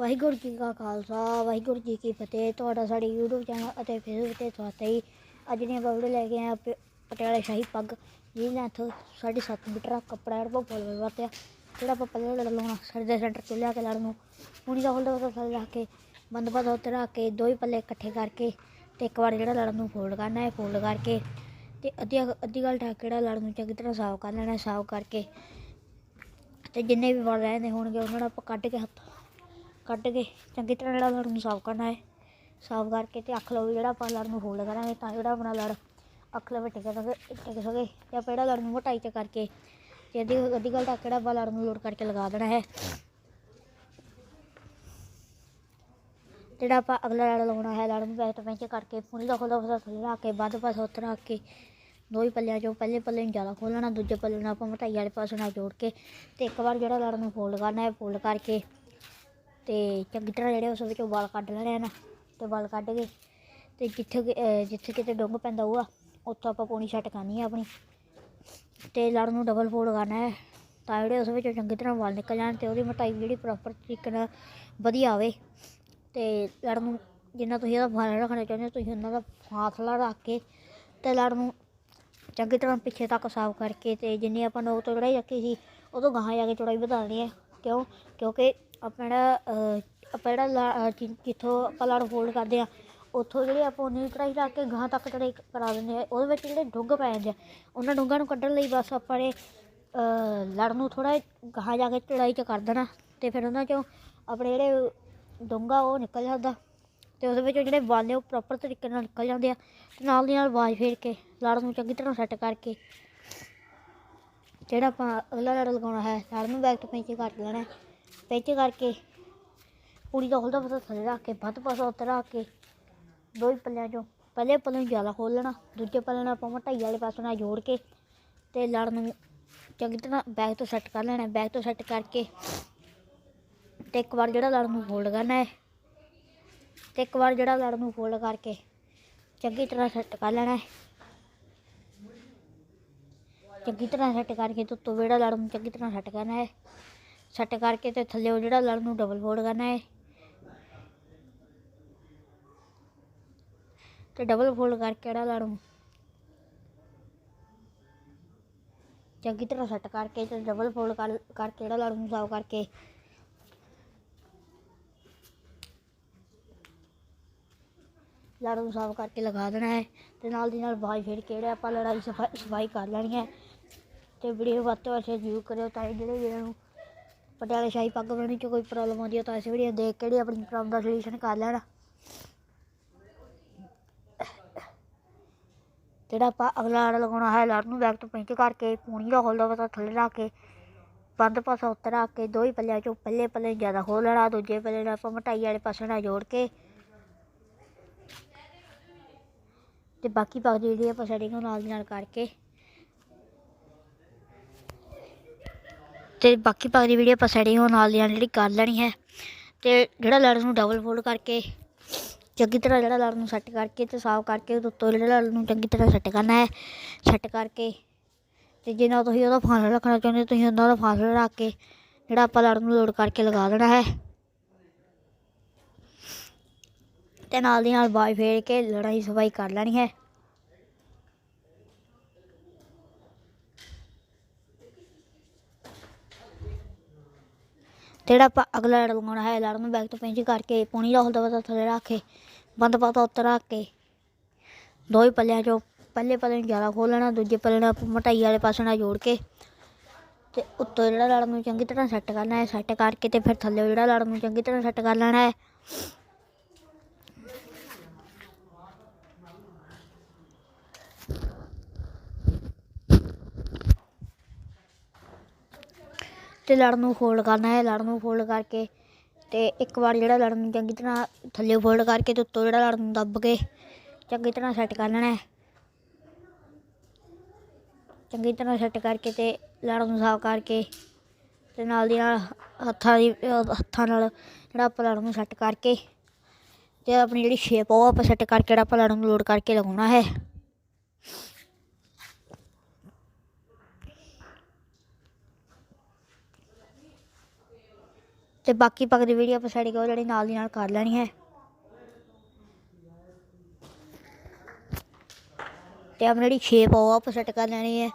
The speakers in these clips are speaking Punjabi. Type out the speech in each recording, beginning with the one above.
ਵਾਹਿਗੁਰੂ ਜੀ ਕਾ ਖਾਲਸਾ, ਵਾਹਿਗੁਰੂ ਜੀ ਕੀ ਫਤਿਹ। ਤੁਹਾਡਾ ਸਾਡੇ YouTube ਚੈਨਲ ਅਤੇ Facebook ਤੇ ਸਵਾਗਤ ਹੈ ਜੀ। ਅੱਜ ਦੀਆਂ ਬਬੜੇ ਲੈ ਕੇ ਆਏ ਹਾਂ ਪ- ਪਟਿਆਲਾ ਸ਼ਾਹੀ ਪੱਗ, ਜਿਹਦੇ ਨਾਲ ਸਾਢੇ ਸੱਤ ਮੀਟਰ ਕੱਪੜਾ ਜਿਹੜਾ ਆਪਾਂ ਵਰਤਿਆ। ਜਿਹੜਾ ਆਪਾਂ ਪਹਿਲਾਂ ਲੜ ਲਾਉਣਾ ਸਿਰ ਦੇ ਸੈਂਟਰ 'ਚ ਲਿਆ ਕੇ ਲੜ ਨੂੰ। ਪੂਣੀ ਦਾ ਹੋਲਦਾ ਉਹਦਾ ਥੱਲੇ ਰੱਖ ਕੇ, ਬੰਦ ਬੰਦ ਉੱਤੇ ਰੱਖ ਕੇ, ਦੋ ਹੀ ਪੱਲੇ ਇਕੱਠੇ ਕਰਕੇ ਤੇ ਇੱਕ ਵਾਰ ਜਿਹੜਾ ਲੜ ਨੂੰ ਫੋਲਡ ਕਰਨਾ ਹੈ ਫੋਲਡ ਕਰਕੇ ਤੇ ਅੱਧੀ ਅੱਧੀ ਗੱਲ ਢੱਕ ਜਿਹੜਾ ਲੜ ਨੂੰ ਚੰਗੀ ਤਰ੍ਹਾਂ ਸਾਫ਼ ਕਰ ਲੈਣਾ ਸਾਫ਼ ਕਰਕੇ। ਤੇ ਜਿੰਨੇ ਵੀ ਵਾਲ ਰਹਿੰਦੇ ਹੋਣਗੇ, ਉਹਨਾਂ ਨੂੰ ਆਪਾਂ ਕੱਢ ਕੇ ਹੱਥ ਕੱਢ ਕੇ ਚੰਗੀ ਤਰ੍ਹਾਂ ਜਿਹੜਾ ਲੜ ਨੂੰ ਸਾਫ਼ ਕਰਨਾ ਹੈ। ਸਾਫ਼ ਕਰਕੇ ਤੇ ਅੱਖ ਲਓ ਜਿਹੜਾ ਆਪਾਂ ਲੜ ਨੂੰ ਫੋਲਡ ਕਰਾਂਗੇ ਤਾਂ ਜਿਹੜਾ ਆਪਣਾ ਲੜ ਅੱਖ ਲਵੇ ਟਿਕ ਸਕੇ ਟਿਕ ਸਕੇ ਤੇ ਆਪਾਂ ਜਿਹੜਾ ਲੜ ਨੂੰ ਮੋਟਾਈ 'ਚ ਕਰਕੇ ਤੇ ਅੱਧੀ ਅੱਧੀ ਗੱਲ ਢੱਕ ਜਿਹੜਾ ਆਪਾਂ ਲੜ ਨੂੰ ਲੋਡ ਕਰਕੇ ਲਗਾ ਦੇਣਾ ਹੈ। ਜਿਹੜਾ ਆਪਾਂ ਅਗਲਾ ਲੜ ਲਾਉਣਾ ਹੈ, ਲੜ ਨੂੰ ਬੈਕ ਤੋਂ ਪੈਂਚ ਕਰਕੇ ਪੂਰੀ ਦਾ ਖੋਲ੍ਹਾ ਫਸਾ ਥੱਲੇ ਰੱਖ ਕੇ, ਵੱਧ ਪਾਸਾ ਉੱਤੇ ਰੱਖ ਕੇ, ਦੋ ਹੀ ਪੱਲਿਆਂ ਚੋਂ ਪਹਿਲੇ ਪੱਲੇ ਨੂੰ ਜ਼ਿਆਦਾ ਖੋਲ੍ਹਣਾ ਦੂਜੇ ਪੱਲੇ ਨੂੰ ਆਪਾਂ ਮਟਾਈ ਵਾਲੇ ਪਾਸੇ ਨਾਲ ਜੋੜ ਕੇ ਤੇ ਇੱਕ ਵਾਰ ਜਿਹੜਾ ਲੜ ਨੂੰ ਫੋਲਡ ਕਰਨਾ ਹੈ ਫੋਲਡ ਕਰਕੇ ਤੇ ਚੰਗੀ ਤਰ੍ਹਾਂ ਜਿਹੜੇ ਉਸ ਵਿੱਚੋਂ ਵਾਲ ਕੱਢ ਲੈਣੇ ਹਨ ਤੇ ਵਾਲ ਕੱਢ ਕੇ ਤੇ ਜਿੱਥੇ ਕਿ- ਜਿੱਥੇ ਕਿਤੇ ਡੁੰਗ ਪੈਂਦਾ ਹੋਊਗਾ, ਉੱਥੋਂ ਆਪਾਂ ਪੌਣੀ ਸੈੱਟ ਕਰਨੀ ਹੈ ਆਪਣੀ। ਤੇ ਲੜ ਨੂੰ ਡਬਲ ਫੋਲਡ ਕਰਨਾ ਹੈ, ਤਾਂ ਜਿਹੜੇ ਉਸ ਵਿੱਚੋਂ ਚੰਗੀ ਤਰ੍ਹਾਂ ਵਾਲ ਨਿਕਲ ਜਾਣ ਤੇ ਉਹਦੀ ਮੋਟਾਈ ਜਿਹੜੀ ਪ੍ਰੋਪਰ ਤਰੀਕੇ ਨਾਲ ਵਧੀਆ ਆਵੇ। ਤੇ ਲੜ ਨੂੰ ਜਿੰਨਾ ਤੁਸੀਂ ਇਹਦਾ ਫਾਲ ਰੱਖਣਾ ਚਾਹੁੰਦੇ ਹੋ, ਤੁਸੀਂ ਉਹਨਾਂ ਦਾ ਫਾਸਲਾ ਰੱਖ ਕੇ ਤੇ ਲੜ ਨੂੰ ਚੰਗੀ ਤਰ੍ਹਾਂ ਪਿੱਛੇ ਤੱਕ ਸਾਫ਼ ਕਰਕੇ ਤੇ ਜਿੰਨੀ ਆਪਾਂ ਨੋਕ ਤੋਂ ਚੜਾਈ ਰੱਖੀ ਸੀ ਉਹ ਤੋਂ ਗਾਹਾਂ ਜਾ ਕੇ ਚੌੜਾਈ ਵਧਾ ਦੇਣੀ ਹੈ। ਕਿਉਂ? ਕਿਉਂਕਿ ਆਪਾਂ ਜਿਹੜਾ ਆਪਾਂ ਜਿਹੜਾ ਲਾ- ਜਿੱਥੋਂ ਆਪਾਂ ਲੜ ਫੋਲਡ ਕਰਦੇ ਆ ਉੱਥੋਂ ਜਿਹੜੇ ਆਪਾਂ ਉਨੀ ਚੜਾਈ ਰੱਖ ਕੇ ਗਾਹਾਂ ਤੱਕ ਚੜਾਈ ਕਰਾ ਦਿੰਦੇ ਆ ਉਹਦੇ ਵਿੱਚ ਜਿਹੜੇ ਡੁੱਗ ਪੈ ਜਾਂਦੇ ਆ, ਉਹਨਾਂ ਡੁੱਗਾਂ ਨੂੰ ਕੱਢਣ ਲਈ ਬਸ ਆਪਾਂ ਨੇ ਲੜ ਨੂੰ ਥੋੜਾ ਗਾਹਾਂ ਜਾ ਕੇ ਚੜਾਈ ਚ ਕਰ ਦੇਣਾ, ਤੇ ਫਿਰ ਉਹਨਾਂ ਚੋਂ ਆਪਣੇ ਜਿਹੜੇ ਡੂੰਘਾ ਉਹ ਨਿਕਲ ਜਾਂਦਾ, ਤੇ ਉਹਦੇ ਵਿੱਚ ਜਿਹੜੇ ਵਾਲ ਨੇ ਉਹ ਪ੍ਰੋਪਰ ਤਰੀਕੇ ਨਾਲ ਨਿਕਲ ਜਾਂਦੇ ਆ, ਤੇ ਨਾਲ ਦੀ ਨਾਲ ਆਵਾਜ਼ ਫੇਰ ਕੇ, ਲੜ ਨੂੰ ਚੰਗੀ ਤਰ੍ਹਾਂ ਸੈੱਟ ਕਰਕੇ, ਜਿਹੜਾ ਆਪਾਂ ਅਗਲਾ ਲੜ ਲਗਾਉਣਾ ਹੈ, ਲੜ ਨੂੰ ਬੈਕ ਤੋਂ ਪੈਂਚੇ ਕੱਟ ਲੈਣਾ ਹੈ ਕਰਕੇ ਪੂਰੀ ਦਾ ਹੋਲਦਾ ਫਸਾ ਥੱਲੇ ਰੱਖ ਕੇ, ਵੱਧ ਪਾਸਾ ਉੱਤੇ ਰੱਖ ਕੇ, ਦੋ ਹੀ ਪੱਲਿਆਂ ਚੋਂ। ਪਹਿਲੇ ਪੱਲੇ ਨੂੰ ਜ਼ਿਆਦਾ ਖੋਲ ਲੈਣਾ, ਦੂਜੇ ਪੱਲੇ ਨਾਲ ਆਪਾਂ ਢਾਈ ਵਾਲੇ ਪਾਸੇ ਨਾਲ ਜੋੜ ਕੇ ਤੇ ਲੜ ਨੂੰ ਚੰਗੀ ਤਰ੍ਹਾਂ ਬੈਗ ਤੋਂ ਸੈੱਟ ਕਰ ਲੈਣਾ, ਬੈਗ ਤੋਂ ਸੈੱਟ ਕਰਕੇ ਤੇ ਇੱਕ ਵਾਰ ਜਿਹੜਾ ਲੜ ਨੂੰ ਫੋਲਡ ਕਰਨਾ ਹੈ, ਤੇ ਇੱਕ ਵਾਰ ਜਿਹੜਾ ਲੜ ਨੂੰ ਫੋਲਡ ਕਰਕੇ ਚੰਗੀ ਤਰ੍ਹਾਂ ਸੈੱਟ ਕਰ ਲੈਣਾ ਹੈ। ਚੰਗੀ ਤਰ੍ਹਾਂ ਸੈੱਟ ਕਰਕੇ ਤੇ ਉੱਤੋਂ ਜਿਹੜਾ ਲੜ ਨੂੰ ਚੰਗੀ ਤਰ੍ਹਾਂ ਸੈੱਟ ਕਰਨਾ ਹੈ ਸੈੱਟ ਕਰਕੇ ਤੇ ਥੱਲੇ ਉਹ ਜਿਹੜਾ ਲੜ ਨੂੰ ਡਬਲ ਫੋਲਡ ਕਰਨਾ ਹੈ। ਤੇ ਡਬਲ ਫੋਲਡ ਕਰਕੇ ਜਿਹੜਾ ਲੜ ਨੂੰ ਚੰਗੀ ਤਰ੍ਹਾਂ ਸੈੱਟ ਕਰਕੇ ਤੇ ਡਬਲ ਫੋਲਡ ਕਰ, ਕਰਕੇ ਜਿਹੜਾ ਲੜ ਨੂੰ ਸਾਫ਼ ਕਰਕੇ। ਲੜ ਨੂੰ ਸਾਫ਼ ਕਰਕੇ ਲਗਾ ਦੇਣਾ ਹੈ ਤੇ ਨਾਲ ਦੀ ਨਾਲ ਬਾਈ ਫਿਰ ਕੇ ਆਪਾਂ ਲੜਾਈ ਸਫ਼ਾਈ ਸਫ਼ਾਈ ਕਰ ਲੈਣੀ ਹੈ। ਤੇ ਵੀਡੀਓ ਵੱਧ ਤੋਂ ਵੱਧ ਜ਼ਰੂਰ ਕਰਿਓ ਤਾਂ ਕਿ ਜਿਹੜੇ ਵੀਰਾਂ ਨੂੰ ਪਟਿਆਲੇ ਸ਼ਾਹੀ ਪੱਗ ਬਣਾਉਣੀ ਚ ਕੋਈ ਪ੍ਰੋਬਲਮ ਆਉਂਦੀ ਹੈ ਤਾਂ ਇਸ ਵੀਡੀਓ ਦੇਖ ਕੇ ਜਿਹੜੀ ਆਪਣੀ ਪ੍ਰੋਬਲਮ ਦਾ ਸੋਲੂਸ਼ਨ ਕਰ ਲੈਣਾ। ਜਿਹੜਾ ਆਪਾਂ ਅਗਲਾ ਲੜ ਲਗਾਉਣਾ ਹੈ ਲੜ ਨੂੰ ਬੈਕ ਤੋਂ ਪਿੰਚ ਕਰਕੇ, ਪੂਣੀ ਦਾ ਹੋਲਦਾ ਪਤਾ ਥੱਲੇ ਰੱਖ ਕੇ, ਬੰਦ ਪਾਸਾ ਉੱਤੇ ਰੱਖ ਕੇ, ਦੋ ਹੀ ਪੱਲਿਆਂ ਚੋਂ ਪਹਿਲੇ ਪੱਲੇ ਨੂੰ ਜ਼ਿਆਦਾ ਖੋਲ ਲੈਣਾ, ਦੂਜੇ ਪੱਲੇ ਨਾਲ ਆਪਾਂ ਮਟਾਈ ਵਾਲੇ ਪਾਸੇ ਨਾਲ ਜੋੜ ਕੇ। ਤੇ ਬਾਕੀ ਪੱਗ ਜਿਹੜੀ ਆਪਾਂ ਸੈਟਿੰਗ ਉਹ ਨਾਲ ਦੀ ਨਾਲ ਕਰਕੇ ਤੇ ਬਾਕੀ ਪੱਗ ਵੀਡੀਓ ਆਪਾਂ ਸੈਟਿੰਗ ਉਹ ਨਾਲ ਦੀ ਨਾਲ ਜਿਹੜੀ ਕਰ ਲੈਣੀ ਹੈ ਤੇ ਜਿਹੜਾ ਲੜ ਨੂੰ ਡਬਲ ਫੋਲਡ ਕਰਕੇ ਚੰਗੀ ਤਰ੍ਹਾਂ ਜਿਹੜਾ ਲੜ ਨੂੰ ਸੈੱਟ ਕਰਕੇ ਤੇ ਸਾਫ਼ ਕਰਕੇ ਉਹਦੇ ਉੱਤੋਂ ਜਿਹੜਾ ਲੜ ਨੂੰ ਚੰਗੀ ਤਰ੍ਹਾਂ ਸੈੱਟ ਕਰਨਾ ਹੈ ਸੈੱਟ ਕਰਕੇ ਤੇ ਜੇ ਨਾ ਤੁਸੀਂ ਉਹਦਾ ਫਾਸਲਾ ਰੱਖਣਾ ਚਾਹੁੰਦੇ ਹੋ, ਤੁਸੀਂ ਉਹਨਾਂ ਦਾ ਫਾਸਲਾ ਰੱਖ ਕੇ ਜਿਹੜਾ ਆਪਾਂ ਲੜ ਨੂੰ ਲੋਡ ਕਰਕੇ ਲਗਾ ਦੇਣਾ ਹੈ। ਤੇ ਨਾਲ ਦੀ ਨਾਲ ਬਾਈ ਫੇਰ ਕੇ ਲੜਾਈ ਸਫ਼ਾਈ ਕਰ ਲੈਣੀ ਹੈ। ਤੇ ਜਿਹੜਾ ਆਪਾਂ ਅਗਲਾ ਲੜ ਲਗਾਉਣਾ ਹੈ ਲੜ ਨੂੰ ਬੈਕ ਤੋਂ ਪੈਂਚ ਕਰਕੇ ਪੂਣੀ ਦਾ ਹਲਦਾ ਪਤਾ ਥੱਲੇ ਰੱਖ ਕੇ, ਬੰਦ ਪਾਤਾ ਉੱਤੇ ਰੱਖ ਕੇ। ਦੋ ਹੀ ਪੱਲਿਆਂ ਚੋਂ ਪਹਿਲੇ ਪੱਲੇ ਨੂੰ ਜ਼ਿਆਦਾ ਖੋਲ ਲੈਣਾ, ਦੂਜੇ ਪੱਲੇ ਨਾਲ ਮਟਾਈ ਵਾਲੇ ਪਾਸੇ ਨਾਲ ਜੋੜ ਕੇ ਤੇ ਉੱਤੋਂ ਜਿਹੜਾ ਲੜ ਨੂੰ ਚੰਗੀ ਤਰ੍ਹਾਂ ਸੈੱਟ ਕਰਨਾ ਹੈ ਸੈੱਟ ਕਰਕੇ ਤੇ ਫਿਰ ਥੱਲੇ ਜਿਹੜਾ ਲੜ ਨੂੰ ਚੰਗੀ ਤਰ੍ਹਾਂ ਸੈੱਟ ਕਰ ਲੈਣਾ ਹੈ। ਤੇ ਲੜ ਨੂੰ ਫੋਲਡ ਕਰਨਾ ਹੈ ਲੜ ਨੂੰ ਫੋਲਡ ਕਰਕੇ ਤੇ ਇੱਕ ਵਾਰ ਜਿਹੜਾ ਲੜ ਨੂੰ ਚੰਗੀ ਤਰ੍ਹਾਂ ਥੱਲੇ ਫੋਲਡ ਕਰਕੇ ਤੇ ਉੱਤੋਂ ਜਿਹੜਾ ਲੜ ਨੂੰ ਦੱਬ ਕੇ ਚੰਗੀ ਤਰ੍ਹਾਂ ਸੈੱਟ ਕਰ ਲੈਣਾ ਹੈ। ਚੰਗੀ ਤਰ੍ਹਾਂ ਸੈੱਟ ਕਰਕੇ ਤੇ ਲੜ ਨੂੰ ਸਾਫ਼ ਕਰਕੇ ਤੇ ਨਾਲ ਦੀ ਨਾਲ ਹੱਥਾਂ ਦੀ, ਹੱਥਾਂ ਨਾਲ ਜਿਹੜਾ ਆਪਾਂ ਲੜ ਨੂੰ ਸੈੱਟ ਕਰਕੇ ਤੇ ਆਪਣੀ ਜਿਹੜੀ ਸ਼ੇਪ ਉਹ ਆਪਾਂ ਸੈੱਟ ਕਰਕੇ ਜਿਹੜਾ ਆਪਾਂ ਲੜ ਨੂੰ ਲੋਡ ਕਰਕੇ ਲਗਾਉਣਾ ਹੈ। ਤੇ ਬਾਕੀ ਪੱਗ ਦੀ ਵੀਡੀਓ ਆਪਾਂ ਸਾਡੀ ਕੋ ਜਿਹੜੀ ਨਾਲ ਦੀ ਨਾਲ ਕਰ ਲੈਣੀ ਹੈ। ਤੇ ਆਪਣੀ ਜਿਹੜੀ ਸ਼ੇਪ ਆ ਉਹ ਆਪਾਂ ਸੈੱਟ ਕਰ ਲੈਣੀ ਹੈ।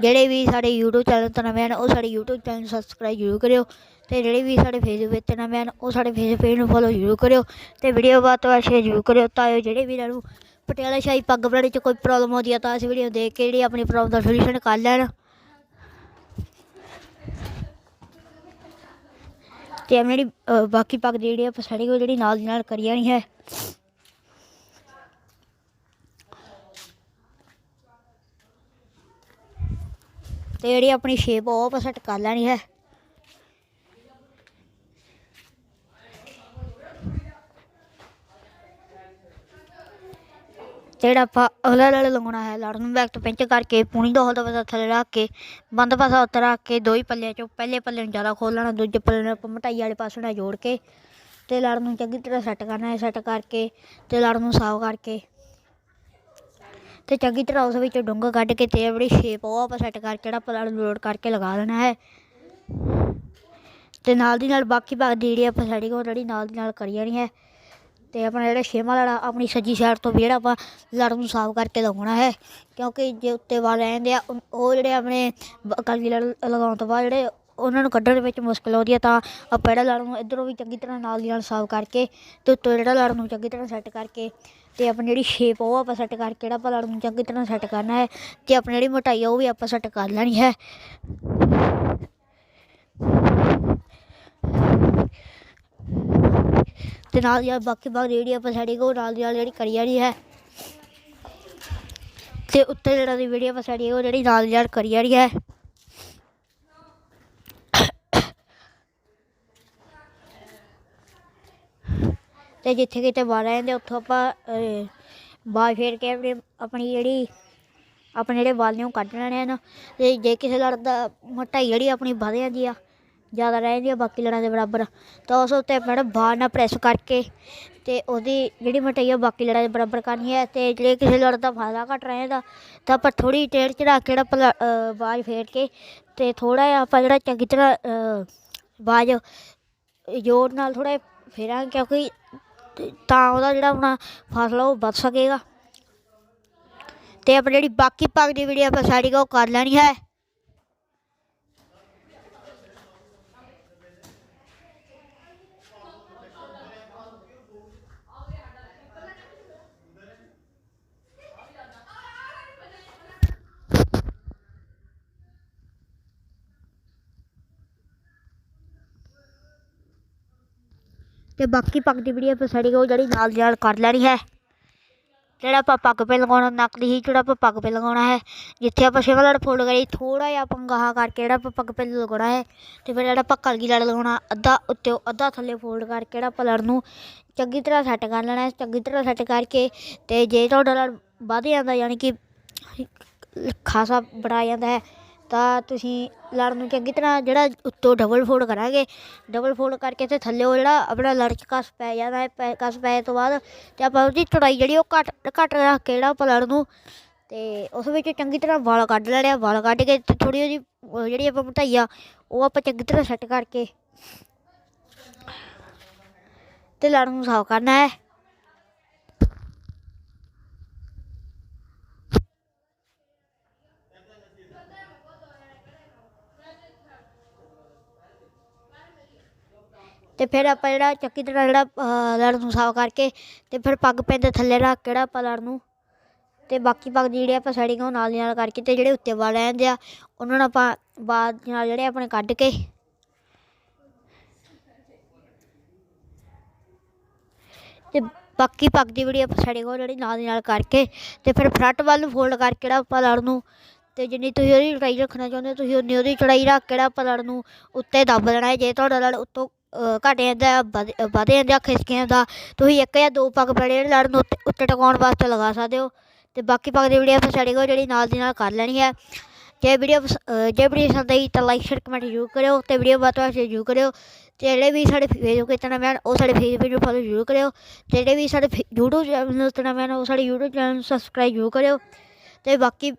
ਜਿਹੜੇ ਵੀ ਸਾਡੇ YouTube ਚੈਨਲ 'ਤੇ ਨਵੇਂ ਹਨ, ਉਹ ਸਾਡੇ YouTube ਚੈਨਲ ਨੂੰ ਸਬਸਕ੍ਰਾਈਬ ਜ਼ਰੂਰ ਕਰਿਓ। ਤੇ ਜਿਹੜੇ ਵੀ ਸਾਡੇ Facebook ਤੇ ਨਵੇਂ ਹਨ, ਉਹ ਸਾਡੇ Facebook ਪੇਜ ਨੂੰ ਫੋਲੋ ਜ਼ਰੂਰ ਕਰਿਓ। ਤੇ ਵੀਡੀਓ ਬਾਅਦ ਤੋਂ ਸ਼ੇਅਰ ਜ਼ਰੂਰ ਕਰਿਓ ਤਾਂ ਜੋ ਜਿਹੜੇ ਵੀਰਾਂ ਨੂੰ ਪਟਿਆਲਾ ਸ਼ਾਹੀ ਪੱਗ ਬਣਾਉਣ 'ਚ ਕੋਈ ਪ੍ਰੋਬਲਮ ਆਉਂਦੀ ਹੈ ਤਾਂ ਇਸ ਵੀਡੀਓ ਦੇਖ ਕੇ ਜਿਹੜੀ ਆਪਣੀ ਪ੍ਰੋਬਲਮ ਦਾ ਸੋਲੂਸ਼ਨ ਕਰ ਲੈਣ। ਤੇ ਆਪਣੀ ਜਿਹੜੀ ਬਾਕੀ ਪੱਗ ਦੀ ਜਿਹੜੀ ਆਪਾਂ ਸਾਡੀ ਉਹ ਜਿਹੜੀ ਨਾਲ ਦੀ ਨਾਲ ਕਰੀ ਜਾਣੀ ਹੈ। ਤੇ ਜਿਹੜੀ ਆਪਣੀ ਸ਼ੇਪ ਉਹ ਆਪਾਂ ਸੈੱਟ ਕਰ ਲੈਣੀ ਹੈ। ਜਿਹੜਾ ਆਪਾਂ ਅਗਲਾ ਲੜ ਲਗਾਉਣਾ ਹੈ ਲੜ ਨੂੰ ਬੈਕ ਤੋਂ ਪਿੰਚ ਕਰਕੇ ਪੂਣੀ ਦੋ ਦਾ ਪਾਸਾ ਥੱਲੇ ਰੱਖ ਕੇ, ਬੰਦ ਪਾਸਾ ਉੱਤੇ ਰੱਖ ਕੇ, ਦੋ ਹੀ ਪੱਲਿਆਂ ਚੋਂ ਪਹਿਲੇ ਪੱਲੇ ਨੂੰ ਜ਼ਿਆਦਾ ਖੋਲ ਲੈਣਾ, ਦੂਜੇ ਪੱਲੇ ਨੂੰ ਆਪਾਂ ਮਟਾਈ ਵਾਲੇ ਪਾਸੇ ਨਾਲ ਜੋੜ ਕੇ ਤੇ ਲੜ ਨੂੰ ਚੰਗੀ ਤਰ੍ਹਾਂ ਸੈੱਟ ਕਰਨਾ ਹੈ ਸੈੱਟ ਕਰਕੇ ਤੇ ਲੜ ਨੂੰ ਸਾਫ਼ ਕਰਕੇ ਤੇ ਚੰਗੀ ਤਰ੍ਹਾਂ ਉਸ ਵਿੱਚੋਂ ਡੁੰਗਾ ਕੱਢ ਕੇ ਤੇ ਆਪਣੀ ਸ਼ੇਪ ਉਹ ਆਪਾਂ ਸੈੱਟ ਕਰਕੇ, ਜਿਹੜਾ ਆਪਾਂ ਲੜ ਨੂੰ ਲੋਡ ਕਰਕੇ ਲਗਾ ਲੈਣਾ ਹੈ। ਤੇ ਨਾਲ ਦੀ ਨਾਲ ਬਾਕੀ ਭਾਗ ਦੀ ਜਿਹੜੀ ਆਪਾਂ ਸਾਡੀ ਕੋਲ ਜਿਹੜੀ ਨਾਲ ਦੀ ਨਾਲ ਕਰੀ ਜਾਣੀ ਹੈ। ਤੇ ਆਪਣਾ ਜਿਹੜਾ ਛੇਵਾਂ ਲੜਾ ਆਪਣੀ ਸੱਜੀ ਸਾਈਡ ਤੋਂ ਵੀ ਜਿਹੜਾ ਆਪਾਂ ਲੜ ਨੂੰ ਸਾਫ਼ ਕਰਕੇ ਲਗਾਉਣਾ ਹੈ, ਕਿਉਂਕਿ ਜੇ ਉੱਤੇ ਵਾਲ ਰਹਿੰਦੇ ਆ ਉਹ- ਉਹ ਜਿਹੜੇ ਆਪਣੇ ਬ- ਕਲਗੀ ਲੜ ਲਗਾਉਣ ਤੋਂ ਬਾਅਦ ਜਿਹੜੇ ਉਹਨਾਂ ਨੂੰ ਕੱਢਣ ਵਿੱਚ ਮੁਸ਼ਕਲ ਆਉਂਦੀ ਹੈ ਤਾਂ ਆਪਾਂ ਜਿਹੜਾ ਲੜ ਨੂੰ ਇੱਧਰੋਂ ਵੀ ਚੰਗੀ ਤਰ੍ਹਾਂ ਨਾਲ ਦੀ ਨਾਲ ਸਾਫ਼ ਕਰਕੇ ਤੇ ਉੱਤੋਂ ਜਿਹੜਾ ਲੜ ਨੂੰ ਚੰਗੀ ਤਰ੍ਹਾਂ ਸੈੱਟ ਕਰਕੇ ਤੇ ਆਪਣੀ ਜਿਹੜੀ ਸ਼ੇਪ ਉਹ ਆਪਾਂ ਸੈੱਟ ਕਰਕੇ ਜਿਹੜਾ ਆਪਾਂ ਲੜ ਨੂੰ ਚੰਗੀ ਤਰ੍ਹਾਂ ਸੈੱਟ ਕਰਨਾ ਹੈ ਤੇ ਆਪਣੀ ਜਿਹੜੀ ਮੋਟਾਈ ਉਹ ਵੀ ਆਪਾਂ ਸੈੱਟ ਕਰ ਲੈਣੀ ਹੈ। ਤੇ ਨਾਲ ਯਾਰ ਬਾਕੀ ਬਾਗ ਜਿਹੜੀ ਆਪਾਂ ਸਾਡੀ ਕੋ ਨਾਲ ਦੀ ਨਾਲ ਜਿਹੜੀ ਕਰੀ ਜਾਣੀ ਹੈ। ਤੇ ਉੱਤੇ ਜਿਹੜਾ ਦੀ ਵੀਡੀਓ ਆਪਾਂ ਸਾਡੀ ਉਹ ਜਿਹੜੀ ਨਾਲ ਦੀ ਨਾਲ ਕਰੀ ਜਾਣੀ ਹੈ। ਤੇ ਜਿੱਥੇ ਕਿਤੇ ਬਾਹਰ ਜਾਂਦੇ ਉੱਥੋਂ ਆਪਾਂ ਅਹ, ਬਾਲ ਫੇਰ ਕੇ ਆਪਣੀ ਆਪਣੀ ਜਿਹੜੀ ਆਪਣੇ ਜਿਹੜੇ ਵਾਲ ਨੇ ਉਹ ਕੱਢ ਲੈਣੇ ਹਨ ਤੇ ਜੇ ਕਿਸੇ ਲੜ ਦਾ ਮੋਟਾਈ ਜਿਹੜੀ ਆਪਣੀ ਵਧ ਜਾਂਦੀ ਆ। ਜ਼ਿਆਦਾ ਰਹਿ ਜਾਂਦੀ ਆ ਬਾਕੀ ਲੜਾਂ ਦੇ ਬਰਾਬਰ ਤਾਂ ਉਸ ਉੱਤੇ ਆਪਣਾ ਬਾਲ ਨਾਲ ਪ੍ਰੈਸ ਕਰਕੇ ਤੇ ਉਹਦੀ ਜਿਹੜੀ ਮਟਾਈ ਆ ਬਾਕੀ ਲੜਾਂ ਦੇ ਬਰਾਬਰ ਕਰਨੀ ਹੈ ਤੇ ਜਿਹੜੇ ਕਿਸੇ ਲੜ ਦਾ ਫਾਇਦਾ ਘਟ ਰਹਿੰਦਾ ਤਾਂ ਆਪਾਂ ਥੋੜੀ ਟੇੜ ਚੜਾ ਕੇ ਜਿਹੜਾ ਪਲਾ- ਅਹ, ਬਾਜ ਫੇਰ ਕੇ ਤੇ ਥੋੜਾ ਜਿਹਾ ਆਪਾਂ ਜਿਹੜਾ ਚੰਗੀ ਤਰ੍ਹਾਂ ਅਹ, ਬਾਜ ਜ਼ੋਰ ਨਾਲ ਥੋੜਾ ਫੇਰਾਂਗੇ ਕਿਉਂਕਿ ਤਾਂ ਉਹਦਾ ਜਿਹੜਾ ਆਪਣਾ ਫਾਸਲਾ ਉਹ ਵੱਧ ਸਕੇਗਾ। ਤੇ ਆਪਣੀ ਜਿਹੜੀ ਬਾਕੀ ਪੱਗ ਦੀ ਵੀਡੀਓ ਆਪਾਂ ਸਾਡੀ ਉਹ ਕਰ ਲੈਣੀ ਹੈ। ਤੇ ਬਾਕੀ ਪੱਗ ਦੀ ਵੀਡੀਓ ਆਪਾਂ ਸਾਡੀ ਉਹ ਜਿਹੜੀ ਨਾਲ ਦੀ ਨਾਲ ਕਰ ਲੈਣੀ ਹੈ। ਜਿਹੜਾ ਆਪਾਂ ਪੱਗ 'ਤੇ ਲਗਾਉਣਾ, ਨੱਕ ਦੀ ਹੀ ਜਿਹੜਾ ਆਪਾਂ ਪੱਗ 'ਤੇ ਲਗਾਉਣਾ ਹੈ। ਜਿੱਥੇ ਆਪਾਂ ਛੇਵਾਂ ਲੜ ਫੋਲਡ ਕਰੀ ਥੋੜਾ ਜਿਹਾ ਆਪਾਂ ਕਰਕੇ ਜਿਹੜਾ ਆਪਾਂ ਪੱਗ 'ਤੇ ਲਗਾਉਣਾ ਹੈ ਤੇ ਫਿਰ ਜਿਹੜਾ ਆਪਾਂ ਕਲਗੀ ਲੜ ਲਗਾਉਣਾ, ਅੱਧਾ ਉੱਤੇ ਅੱਧਾ ਥੱਲੇ ਫੋਲਡ ਕਰਕੇ ਜਿਹੜਾ ਆਪਾਂ ਲੜ ਨੂੰ ਚੰਗੀ ਤਰ੍ਹਾਂ ਸੈੱਟ ਕਰ ਲੈਣਾ ਹੈ, ਚੰਗੀ ਤਰ੍ਹਾਂ ਸੈੱਟ ਕਰਕੇ ਤੇ ਜੇ ਤੁਹਾਡਾ ਲੜ ਵੱਧ ਜਾਂਦਾ, ਯਾਨੀ ਕਿ ਖਾਸਾ ਬੜਾ ਜਾਂਦਾ ਹੈ ਤਾਂ ਤੁਸੀਂ ਲੜ ਨੂੰ ਚੰਗੀ ਤਰ੍ਹਾਂ ਜਿਹੜਾ ਉੱਤੋਂ ਡਬਲ ਫੋਲਡ ਕਰਾਂਗੇ। ਡਬਲ ਫੋਲਡ ਕਰਕੇ ਤੇ ਥੱਲੇ ਉਹ ਜਿਹੜਾ ਆਪਣਾ ਲੜ 'ਚ ਕਸ ਪੈ ਜਾਣਾ ਹੈ, ਪੈ- ਕਸ ਪੈ ਤੋਂ ਬਾਅਦ ਤੇ ਆਪਾਂ ਉਹਦੀ ਚੌੜਾਈ ਜਿਹੜੀ ਉਹ ਘੱਟ ਘੱਟ ਰੱਖ ਕੇ ਜਿਹੜਾ ਆਪਾਂ ਲੜ ਨੂੰ ਤੇ ਉਸ ਵਿੱਚ ਚੰਗੀ ਤਰ੍ਹਾਂ ਵਾਲ ਕੱਢ ਲੈਣੇ ਆ। ਵਾਲ ਕੱਢ ਕੇ ਤੇ ਥੋੜੀ ਉਹਦੀ ਜਿਹੜੀ ਆਪਾਂ ਮੋਟਾਈ ਆ ਉਹ ਆਪਾਂ ਚੰਗੀ ਤਰ੍ਹਾਂ ਸੈੱਟ ਕਰਕੇ ਤੇ ਲੜ ਨੂੰ ਸਾਫ਼ ਕਰਨਾ ਹੈ। ਤੇ ਫਿਰ ਆਪਾਂ ਜਿਹੜਾ ਚੱਕੀ ਤਰ੍ਹਾਂ ਜਿਹੜਾ ਅਹ, ਲੜ ਨੂੰ ਸਾਫ਼ ਕਰਕੇ ਤੇ ਫਿਰ ਪੱਗ ਪੈਂਦੇ ਥੱਲੇ ਰੱਖ ਕੇ ਜਿਹੜਾ ਆਪਾਂ ਲੜ ਨੂੰ ਤੇ ਬਾਕੀ ਪੱਗ ਦੀ ਜਿਹੜੀ ਆਪਾਂ ਸੈਟਿੰਗ ਉਹ ਨਾਲ ਦੀ ਨਾਲ ਕਰਕੇ ਤੇ ਜਿਹੜੇ ਉੱਤੇ ਵਾਲ ਰਹਿੰਦੇ ਆ ਉਹਨਾਂ ਨੂੰ ਆਪਾਂ ਬਾਅਦ ਨਾਲ ਜਿਹੜੇ ਆਪਣੇ ਕੱਢ ਕੇ ਤੇ ਬਾਕੀ ਪੱਗ ਦੀ ਜਿਹੜੀ ਆਪਾਂ ਸਾਡੇ ਉਹ ਜਿਹੜੀ ਨਾਲ ਦੀ ਨਾਲ ਕਰਕੇ ਤੇ ਫਿਰ ਫਰੰਟ ਵੱਲ ਨੂੰ ਫੋਲਡ ਕਰਕੇ ਜਿਹੜਾ ਆਪਾਂ ਲੜ ਨੂੰ ਤੇ ਜਿੰਨੀ ਤੁਸੀਂ ਉਹਦੀ ਚੜਾਈ ਰੱਖਣਾ ਚਾਹੁੰਦੇ ਹੋ ਤੁਸੀਂ ਉਨੀ ਉਹਦੀ ਚੜਾਈ ਰੱਖ ਕਿਹੜਾ ਆਪਾਂ ਲੜ ਨੂੰ ਉੱਤੇ ਦੱਬ ਲੈਣਾ ਹੈ। ਜੇ ਤੁਹਾਡਾ ਲੜ ਉੱਤੋਂ ਅਹ, ਘੱਟ ਜਾਂਦਾ ਵਧ ਵਧ ਜਾਂਦਾ ਖਿਸਕ ਜਾਂਦਾ ਤੁਸੀਂ ਇੱਕ ਜਾਂ ਦੋ ਪੱਗ ਪੈੜੇ ਜਿਹੜੇ ਲੜ ਨੂੰ ਉੱਤੇ ਉੱਤੇ ਟਿਕਾਉਣ ਵਾਸਤੇ ਲਗਾ ਸਕਦੇ ਹੋ। ਤੇ ਬਾਕੀ ਪੱਗ ਦੀ ਵੀਡੀਓ ਆਪਾਂ ਸਾਡੇ ਕੋਲ ਜਿਹੜੀ ਨਾਲ ਦੀ ਨਾਲ ਕਰ ਲੈਣੀ ਹੈ। ਜੇ ਵੀਡੀਓ ਜੇ ਵੀਡੀਓ ਪਸੰਦ ਆਈ ਤਾਂ ਲਾਈਕ ਸ਼ੇਅਰ ਕਮੈਂਟ ਜ਼ਰੂਰ ਕਰਿਓ ਤੇ ਵੀਡੀਓ ਬਾਤ ਵਾਸਤੇ ਜ਼ਰੂਰ ਕਰਿਓ। ਤੇ ਜਿਹੜੇ ਵੀ ਸਾਡੇ ਫੇਸਬੁੱਕ ਤੇ ਨਵੇਂ ਉਹ ਸਾਡੇ ਫੇਸਬੁੱਕ ਨੂੰ ਫੋਲੋ ਜ਼ਰੂਰ ਕਰਿਓ। ਜਿਹੜੇ ਵੀ ਸਾਡੇ ਫੇ- YouTube ਚੈਨਲ ਤੇ ਨਵੇਂ ਹਨ ਉਹ ਸਾਡੇ YouTube ਚੈਨਲ ਨੂੰ ਸਬਸਕ੍ਰਾਈਬ ਜ਼ਰੂਰ ਕਰਿਓ। ਤੇ ਬਾਕੀ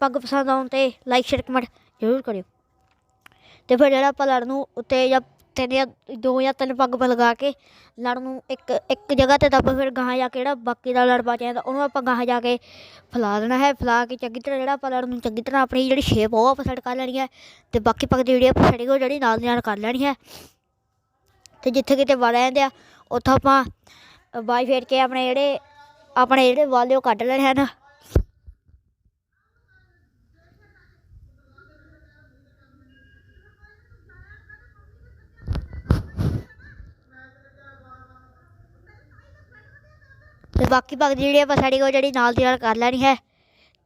ਪੱਗ ਪਸੰਦ ਆਉਣ ਤੇ ਲਾਈਕ ਸ਼ੇਅਰ ਕਮੈਂਟ ਜ਼ਰੂਰ ਕਰਿਓ। ਤੇ ਫਿਰ ਜਿਹੜਾ ਆਪਾਂ ਲੜ ਨੂੰ ਉੱਤੇ ਜਾਂ ਤਿੰਨ ਜਾਂ ਦੋ ਜਾਂ ਤਿੰਨ ਪੱਗ ਲਗਾ ਕੇ ਲੜ ਨੂੰ ਇੱਕ ਇੱਕ ਜਗ੍ਹਾ ਤੇ ਦੱਬ ਫਿਰ ਗਾਹਾਂ ਜਾ ਕੇ ਜਿਹੜਾ ਬਾਕੀ ਦਾ ਲੜ ਬਚ ਜਾਂਦਾ, ਉਹਨੂੰ ਆਪਾਂ ਗਾਹਾਂ ਜਾ ਕੇ ਫੈਲਾ ਦੇਣਾ ਹੈ, ਫੈਲਾ ਕੇ ਚੰਗੀ ਤਰ੍ਹਾਂ ਜਿਹੜਾ ਆਪਾਂ ਲੜ ਨੂੰ ਚੰਗੀ ਤਰ੍ਹਾਂ ਆਪਣੀ ਜਿਹੜੀ ਸ਼ੇਪ ਉਹ ਆਪਾਂ ਸੈੱਟ ਕਰ ਲੈਣੀ ਹੈ ਤੇ ਬਾਕੀ ਪੱਗ ਦੀ ਜਿਹੜੀ ਆਪਾਂ ਸੈਟਿੰਗ ਉਹ ਜਿਹੜੀ ਨਾਲ ਦੀ ਨਾਲ ਕਰ ਲੈਣੀ ਹੈ। ਤੇ ਜਿੱਥੇ ਕਿਤੇ ਵੜ ਜਾਂਦੇ ਆ, ਉੱਥੋਂ ਆਪਾਂ ਬਾਈ ਫੇਰ ਕੇ ਆਪਣੇ ਜਿਹੜੇ ਆਪਣੇ ਜਿਹੜੇ ਵਾਲੇ ਉਹ ਕੱਢ ਲੈਣੇ ਹਨ। ਬਾਕੀ ਪੱਗ ਦੀ ਜਿਹੜੀ ਆਪਾਂ ਸੈਟਿੰਗ ਉਹ ਜਿਹੜੀ ਨਾਲ ਦੀ ਨਾਲ ਕਰ ਲੈਣੀ ਹੈ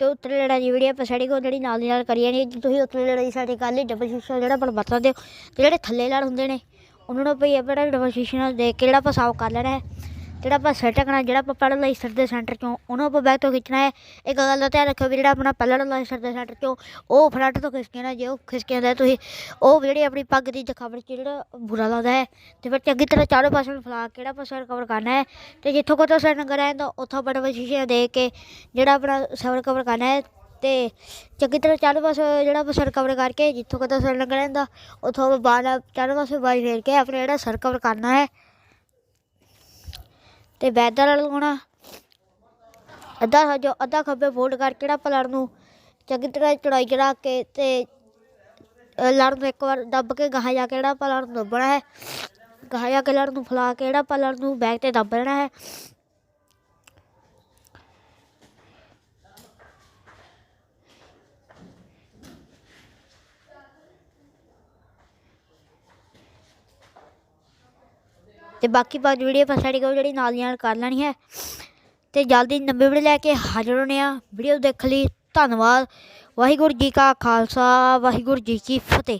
ਤੇ ਉੱਤਲੇ ਲੜਾਈ ਦੀ ਜਿਹੜੀ ਆਪਾਂ ਸੈਟਿੰਗ ਉਹ ਜਿਹੜੀ ਨਾਲ ਦੀ ਨਾਲ ਕਰੀ ਜਾਣੀ ਤੁਸੀਂ ਉੱਤਲੇ ਲੜਾਈ ਦੀ ਕਰ ਲਈ ਡਬਲ ਸ਼ੀਸ਼ਾ ਜਿਹੜਾ ਆਪਾਂ ਵਰਤ ਹੋ ਤੇ ਜਿਹੜੇ ਥੱਲੇ ਲੜ ਹੁੰਦੇ ਨੇ, ਉਹਨਾਂ ਨੂੰ ਭਈ ਆਪਣਾ ਡਬਲ ਸ਼ੀਸ਼ੇ ਨਾਲ ਦੇਖ ਕੇ ਜਿਹੜਾ ਆਪਾਂ ਸਾਫ਼ ਕਰ ਲੈਣਾ ਹੈ। ਜਿਹੜਾ ਆਪਾਂ ਸੈੱਟ ਕਰਨਾ ਜਿਹੜਾ ਆਪਾਂ ਪਹਿਲਾਂ ਲਈ ਦੇ ਸੈਂਟਰ ਚੋਂ, ਉਹਨੂੰ ਆਪਾਂ ਬੈਕ ਤੋਂ ਖਿੱਚਣਾ ਹੈ। ਇੱਕ ਗੱਲ ਦਾ ਧਿਆਨ ਰੱਖਿਓ ਵੀ ਜਿਹੜਾ ਆਪਣਾ ਪਹਿਲਾਂ ਲਾਈਸਰ ਦੇ ਸੈਂਟਰ ਚੋਂ, ਉਹ ਫਰੰਟ ਤੋਂ ਖਿੱਚ ਕੇ ਨਾ, ਜੇ ਉਹ ਖਿੱਚ ਕੇ ਆਉਂਦਾ ਤੁਸੀਂ, ਉਹ ਜਿਹੜੀ ਆਪਣੀ ਪੱਗ ਦੀ ਦਿਖਾਵਟ 'ਚ ਜਿਹੜਾ ਬੁਰਾ ਲੱਗਦਾ ਹੈ। ਤੇ ਫਿਰ ਚੰਗੀ ਤਰ੍ਹਾਂ ਚਾਰੋਂ ਪਾਸੇ ਨੂੰ ਫੈਲਾ ਕੇ ਜਿਹੜਾ ਆਪਾਂ ਸਿਰ ਕਵਰ ਕਰਨਾ ਹੈ। ਤੇ ਜਿੱਥੋਂ ਕੋਤੋਂ ਸਿਰ ਨੰਗਾ ਰਹਿੰਦਾ ਉੱਥੋਂ ਬੜਾ ਵਾ ਸ਼ੀਸ਼ੇ ਦੇ ਕੇ ਜਿਹੜਾ ਆਪਣਾ ਸਿਰ ਕਵਰ ਕਰਨਾ ਹੈ। ਤੇ ਚੰਗੀ ਤਰ੍ਹਾਂ ਚਾਰੋਂ ਪਾਸੇ ਜਿਹੜਾ ਆਪਾਂ ਸਿਰ ਕਵਰ ਕਰਕੇ ਜਿੱਥੋਂ ਕੋਤੋਂ ਸਿਰ ਨੰਗਾ ਰਹਿੰਦਾ ਉੱਥੋਂ ਬਾਹਰ ਚਾਰੋਂ ਪਾਸੇ ਬਾਈ ਫੇਰ ਕੇ ਆਪਣੇ ਜਿਹੜਾ ਸਰ ਕਵਰ ਕਰਨਾ ਹੈ। ਤੇ ਬੈਦਰ ਵਾਲਾ ਲਗਾਉਣਾ ਅੱਧਾ ਜੋ ਅੱਧਾ ਖੱਬੇ ਫੋਲਡ ਕਰਕੇ ਜਿਹੜਾ ਆਪਾਂ ਨੂੰ ਚੰਗੀ ਤਰ੍ਹਾਂ ਚੜਾਈ ਚੜਾ ਕੇ ਤੇ ਅ, ਲੜ ਨੂੰ ਇੱਕ ਵਾਰ ਦੱਬ ਕੇ ਗਾਹਾਂ ਜਾ ਕੇ ਜਿਹੜਾ ਆਪਾਂ ਨੂੰ ਦੱਬਣਾ ਹੈ ਗਾਹਾਂ ਜਾ ਕੇ ਲੜ ਨੂੰ ਫਲਾ ਕੇ ਜਿਹੜਾ ਪਲੜ ਨੂੰ ਬੈਗ ਤੇ ਦੱਬ ਲੈਣਾ ਹੈ। ਤੇ ਬਾਕੀ ਪੰਜ ਵੀਡੀਓ ਆਪਾਂ ਸਾਡੀ ਜਿਹੜੀ ਨਾਲ ਦੀ ਨਾਲ ਕਰ ਲੈਣੀ ਹੈ। ਤੇ ਜਲਦੀ ਨਵੇਂ ਵੀਡੀਓ ਲੈ ਕੇ ਹਾਜ਼ਰ ਹੋਣੇ ਆ। ਵੀਡੀਓ ਦੇਖ ਲਈ। ਧੰਨਵਾਦ। ਵਾਹਿਗੁਰੂ ਜੀ ਕਾ ਖਾਲਸਾ। ਵਾਹਿਗੁਰੂ ਜੀ ਕੀ ਫਤਿਹ।